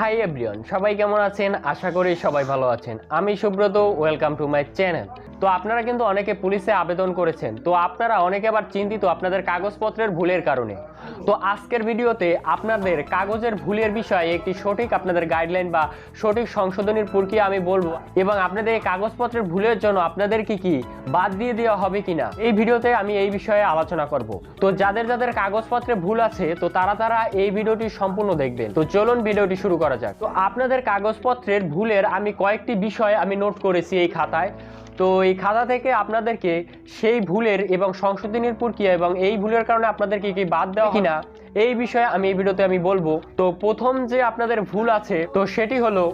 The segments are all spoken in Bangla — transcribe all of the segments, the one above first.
হাই এভরিওয়ান সবাই কেমন আছেন? আশা করি সবাই ভালো আছেন। আমি Subrata welcome to my channel তো আপনারা কিন্তু অনেকে পুলিশে আবেদন করেছেন। তো আপনারা অনেকে আবার চিন্তিত আপনাদের কাগজপত্রের ভুলের কারণে। তো আজকের ভিডিওতে আপনাদের কাগজের ভুলের বিষয়ে একটি সঠিক আপনাদের গাইডলাইন বা সঠিক সংশোধনের প্রক্রিয়া আমি বলব এবং আপনাদের এই কাগজপত্রের ভুলের জন্য আপনাদের কি কি বাদ দিয়ে দেওয়া হবে কিনা, এই ভিডিওতে আমি এই বিষয়ে আলোচনা করব। তো যাদের যাদের কাগজপত্রে ভুল আছে, তো তারা তারা এই ভিডিওটি সম্পূর্ণ দেখবেন। তো চলুন ভিডিওটি শুরু করা যাক। তো আপনাদের কাগজপত্রের ভুলের আমি কয়েকটি বিষয় আমি নোট করেছি এই খাতায়। তো এই খাতা থেকে আপনাদেরকে সেই ভুলের এবং সংশোধনের প্রক্রিয়া এবং এই ভুলের কারণে আপনাদেরকে কি বাদ দেওয়া কিনা এই বিষয়ে আমি এই ভিডিওতে আমি বলব। তো প্রথম যে আপনাদের ভুল আছে, তো সেটি হলো,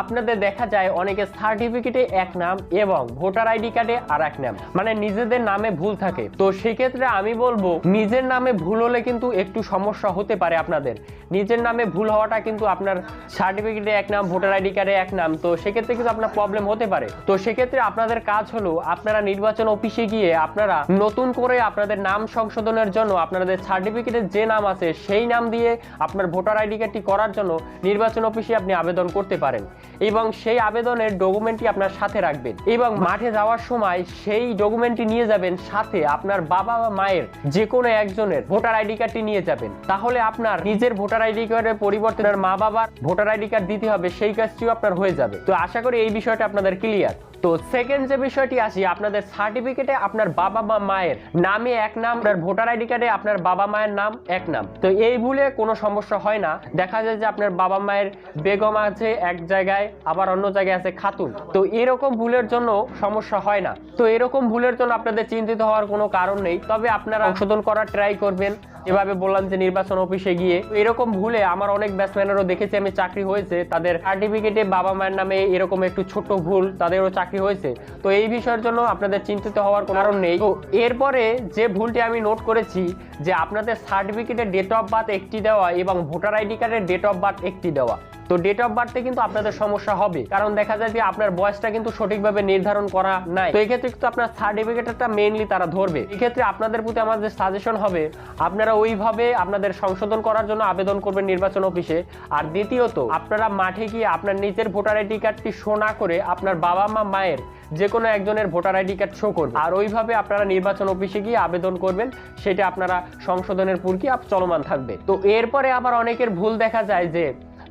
আপনাদের দেখা যায় অনেকে সার্টিফিকেটে এক নাম এবং ভোটার আইডি কার্ডে আর এক নাম। মানে নিজেদের নামে ভুল থাকে। তো সেক্ষেত্রে আমি বলব, নিজের নামে ভুল হলে কিন্তু একটু সমস্যা হতে পারে আপনাদের। নিজের নামে ভুল হওয়াটা কিন্তু আপনার সার্টিফিকেটে এক নাম ভোটার আইডি কার্ডে এক নাম। তো সেক্ষেত্রে কিন্তু আপনার প্রবলেম হতে পারে। তো সেক্ষেত্রে আপনাদের কাজ হলো, আপনারা নির্বাচন অফিসে গিয়ে আপনারা নতুন করে আপনাদের নাম সংশোধনের জন্য আপনাদের সার্টিফিকেটের যে নাম আছে সেই নাম দিয়ে আপনার ভোটার আইডি কার্ডটি করার জন্য নির্বাচন অফিসে আপনি আবেদন করতে পারেন এবং সেই আবেদনের ডকুমেন্টটি আপনার সাথে রাখবেন এবং মাঠে যাওয়ার সময় সেই ডকুমেন্টটি নিয়ে যাবেন সাথে আপনার বাবা বা মায়ের যে কোনো একজনের ভোটার আইডি কার্ডটি নিয়ে যাবেন। তাহলে আপনার নিজের ভোটার আইডি কার্ডের পরিবর্তে মা বাবার ভোটার আইডি কার্ড দিতে হবে, সেই কাজটিও আপনার হয়ে যাবে। তো আশা করি এই বিষয়টা আপনাদের ক্লিয়ার তো সেকেন্ড যে বিষয়টি আসি, আপনাদের সার্টিফিকেটে আপনার বাবা বা মায়ের নামে এক নাম আপনার ভোটার আইডি কার্ডে আপনার বাবা মায়ের নাম এক নাম। তো এই ভুলে কোনো সমস্যা হয় না। দেখা যায় যে আপনার বাবা মায়ের বেগম আছে এক জায়গায়, আবার অন্য জায়গায় আছে খাতুন। তো এরকম ভুলের জন্য সমস্যা হয় না। তো এরকম ভুলের জন্য আপনাদের চিন্তিত হওয়ার কোনো কারণ নেই। তবে আপনারা সংশোধন করার ট্রাই করবেন। এভাবে বললাম যে নির্বাচন অফিসে গিয়ে এরকম ভুলে আমার অনেক ব্যাটসম্যানেরও দেখেছি আমি চাকরি হয়েছে। তাদের সার্টিফিকেটে বাবা মায়ের নামে এরকম একটু ছোট ভুল তাদেরও চাকরি হয়েছে। তো এই বিষয়ের জন্য আপনাদের চিন্তিত হওয়ার কারণ নেই। তো এরপরে যে ভুলটি আমি নোট করেছি, যে আপনাদের সার্টিফিকেটের ডেট অফ বার্থ একটি দেওয়া এবং ভোটার আইডি কার্ডের ডেট অফ বার্থ একটি দেওয়া। তো ডেট অফ বার্থে কিন্তু আপনাদের সমস্যা হবে। কারণ দেখা যায় যে আপনার বয়সটা কিন্তু সঠিকভাবে নির্ধারণ করা নাই। তো এই ক্ষেত্রে কিন্তু আপনার সার্টিফিকেটটা মেইনলি তারা ধরবে। এই ক্ষেত্রে আপনাদের প্রতি আমাদের সাজেশন হবে, আপনারা ওইভাবে আপনাদের সংশোধন করার জন্য আবেদন করবেন নির্বাচন অফিসে। আর দ্বিতীয়ত, আপনারা মাঠে গিয়ে আপনার নিজের ভোটার আইডি কার্ডটি শো না করে আপনার বাবা মা, মায়ের যে কোনো একজনের ভোটার আইডি কার্ড শো করবে আর ওইভাবে আপনারা নির্বাচন অফিসে গিয়ে আবেদন করবেন, সেটা আপনারা সংশোধনের প্রক্রিয়া চলমান থাকবে। তো এরপরে আবার অনেকের ভুল দেখা যায় যে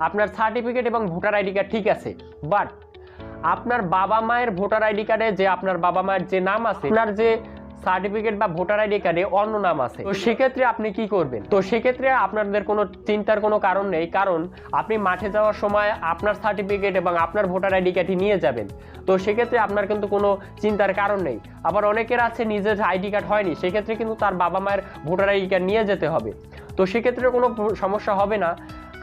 আপনার সার্টিফিকেট এবং ভোটার আইডি কার্ড ঠিক আছে বাট আপনার বাবা মায়ের ভোটার আইডি কার্ডে যে আপনার বাবা মায়ের যে নাম আছে, আপনার যে সার্টিফিকেট বা ভোটার আইডি কার্ডে অন্য নাম আছে। তো সেক্ষেত্রে আপনি কি করবেন? তো সেক্ষেত্রে আপনাদের কোনো চিন্তার কোনো কারণ নেই, কারণ আপনি মাঠে যাওয়ার সময় আপনার সার্টিফিকেট এবং আপনার ভোটার আইডি কার্ডটি নিয়ে যাবেন। তো সেক্ষেত্রে আপনার কিন্তু কোনো চিন্তার কারণ নেই। আবার অনেকের আছে নিজের আইডি কার্ড হয়নি, সেক্ষেত্রে কিন্তু তার বাবা মায়ের ভোটার আইডি কার্ড নিয়ে যেতে হবে। তো সেক্ষেত্রে কোনো সমস্যা হবে না।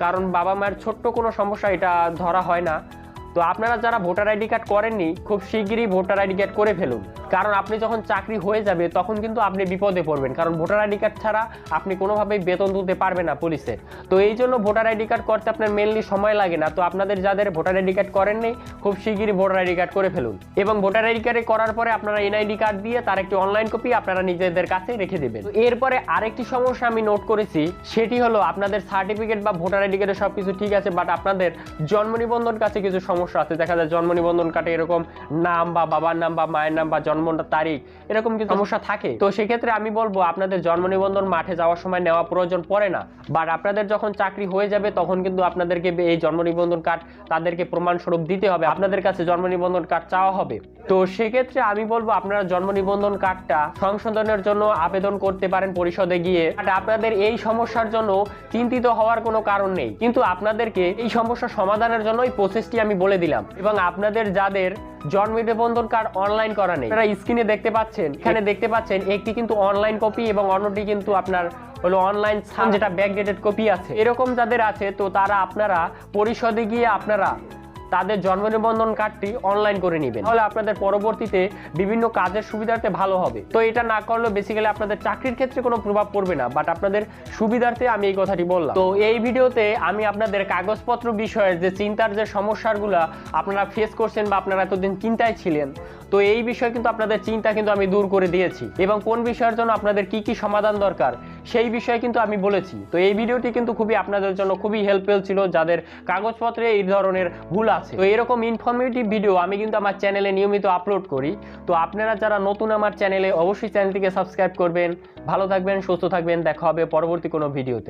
কারণ বাবা মায়ের ছোট্ট কোনো সমস্যা, এটা ধরা হয় না। তো আপনারা যারা ভোটার আইডি কার্ড করেননি, খুব শিগগিরই ভোটার আইডি কার্ড করে ফেলুন। কারণ আপনি যখন চাকরি হয়ে যাবে, তখন কিন্তু আপনি বিপদে পড়বেন। কারণ ভোটার আইডি কার্ড ছাড়া আপনি কোনোভাবেই বেতন তুলতে পারবেন না পুলিশে। তো এই জন্য ভোটার আইডি কার্ড করতে আপনার মেনলি সময় লাগে না। তো আপনাদের যাদের ভোটার আইডি কার্ড করেননি খুব শিগগিরই ভোটার আইডি কার্ড করে ফেলুন। এবং ভোটার আইডি কার্ডে করার পরে আপনারা এনআইডি কার্ড দিয়ে তার একটি অনলাইন কপি আপনারা নিজেদের কাছে রেখে দেবেন। এরপরে আরেকটি সমস্যা আমি নোট করেছি, সেটি হলো আপনাদের সার্টিফিকেট বা ভোটার আইডি কার্ডে সব কিছু ঠিক আছে বাট আপনাদের জন্ম নিবন্ধন কাছে কিছু সমস্যা আছে। দেখা যায় জন্ম নিবন্ধন কার্ডে এরকম নাম বা বাবার নাম বা মায়ের নাম বা জন্ম তারিখ, এরকম কিন্তু সমস্যা থাকে? তো সেক্ষেত্রে আমি বলব, আপনাদের জন্ম নিবন্ধন মাঠে যাওয়ার সময় নেওয়া প্রয়োজন পড়ে না। বা আপনাদের যখন চাকরি হয়ে যাবে, তখন কিন্তু আপনাদেরকে এই জন্ম নিবন্ধন কার্ড তাদেরকে প্রমাণস্বরূপ দিতে হবে। আপনাদের কাছে জন্ম নিবন্ধন কার্ড চাওয়া হবে। তো সেক্ষেত্রে আমি বলব আপনারা জন্ম নিবন্ধন কার্ডটা সংশোধনের জন্য আবেদন করতে পারেন পরিষদে গিয়ে। আপনাদের এই সমস্যার জন্য চিন্তিত হওয়ার কোনো কারণ নেই। কিন্তু আপনাদেরকে এই সমস্যা সমাধানের জন্য এই প্রসেসটি আমি বলে দিলাম। এবং আপনাদের যাদের জন্ম নিবন্ধন কার্ড অনলাইন করা নেই আপনারা স্ক্রিনে দেখতে পাচ্ছেন। এখানে দেখতে পাচ্ছেন, একটি কিন্তু অনলাইন কপি এবং অন্যটি কিন্তু আপনার হলো অনলাইন যেটা ব্যাকডেটেড কপি আছে। এরকম যাদের আছে, তো তারা আপনারা পরিষদে গিয়ে আপনারা তাদের জন্ম নিবন্ধন কার্ডটি অনলাইন করে নেবেন। তাহলে আপনাদের পরবর্তীতে বিভিন্ন কাজের সুবিধার্থে ভালো হবে। তো এটা না করলেও বেসিক্যালি আপনাদের চাকরির ক্ষেত্রে কোনো প্রভাব পড়বে না বাট আপনাদের সুবিধার্থে আমি এই কথাটি বললাম। তো এই ভিডিওতে আমি আপনাদের কাগজপত্র বিষয়ের যে চিন্তার যে সমস্যাগুলো আপনারা ফেস করছেন বা আপনারা এতদিন চিন্তায় ছিলেন, তো এই বিষয়ে কিন্তু আপনাদের চিন্তা কিন্তু আমি দূর করে দিয়েছি। এবং কোন বিষয়ের জন্য আপনাদের কি কি সমাধান দরকার, সেই বিষয়ে কিন্তু আমি বলেছি। তো এই ভিডিওটি কিন্তু খুবই আপনাদের জন্য খুবই হেল্পফুল ছিল, যাদের কাগজপত্রে এই ধরনের ভুল আছে। তো এরকম ইনফরমেটিভ ভিডিও আমি কিন্তু আমার চ্যানেলে নিয়মিত আপলোড করি। তো আপনারা যারা নতুন আমার চ্যানেলে অবশ্যই চ্যানেলটিকে সাবস্ক্রাইব করবেন। ভালো থাকবেন, সুস্থ থাকবেন। দেখা হবে পরবর্তী কোনো ভিডিওতে